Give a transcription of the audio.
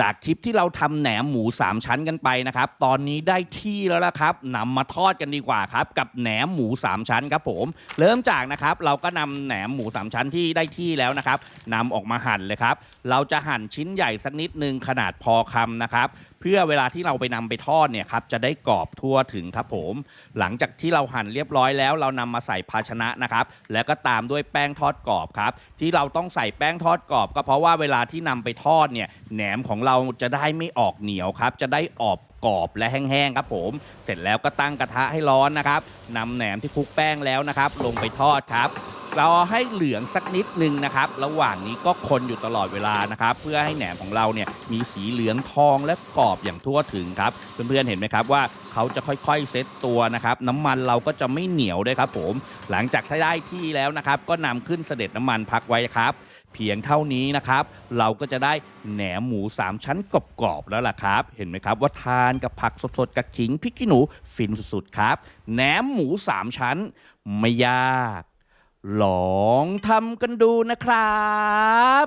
จากคลิปที่เราทำแหนมหมู 3 ชั้นกันไปนะครับ ตอนนี้ได้ที่แล้วละครับนำมาทอดกันดีกว่าครับ กับแหนมหมู 3 ชั้นครับผม เริ่มจากนะครับ เราก็นำแหนมหมู 3 ชั้นที่ได้ที่แล้วนะครับนำออกมาหั่นเลยครับ เราจะหั่นชิ้นใหญ่สักนิดนึงขนาดพอคำนะครับ พื่อเวลาที่เราไปนำไปทอดเนี่ยครับจะได้กรอบทั่วถึงครับผม หลังจากที่เราหั่นเรียบร้อยแล้ว เรานำมาใส่ภาชนะนะครับแล้วก็ตามด้วยแป้งทอดกรอบครับที่เราต้องใส่แป้งทอดกรอบ ก็เพราะว่าเวลาที่นำไปทอดเนี่ยแหนมของเราจะได้ไม่ออกเหนียวครับจะได้ออกกรอบและแห้งๆครับผม เสร็จแล้วก็ตั้งกระทะให้ร้อนนะครับนำแหนมที่คลุกแป้งแล้วนะครับ ลงไปทอดครับ เราให้เหลืองสักนิดนึงนะครับ ระหว่างนี้ก็คนอยู่ตลอดเวลานะครับ เพื่อให้แหนมของเราเนี่ยมีสีเหลืองทองและกรอบอย่างทั่วถึงครับ เพื่อนๆเห็นไหมครับว่าเขาจะค่อยๆเซตตัวนะครับ น้ำมันเราก็จะไม่เหนียวด้วยครับผม หลังจากที่ได้ที่แล้วนะครับ ก็นำขึ้นเสด็จน้ำมันพักไว้ครับ เพียงเท่านี้นะครับ เราก็จะได้แหนมหมู 3 ชั้นกรอบๆแล้วล่ะครับ เห็นไหมครับว่าทานกับผักสดๆกับขิงพริกขี้หนูฟินสุดๆครับแหนมหมู 3 ชั้นไม่ยาก ลองทำกันดูนะครับ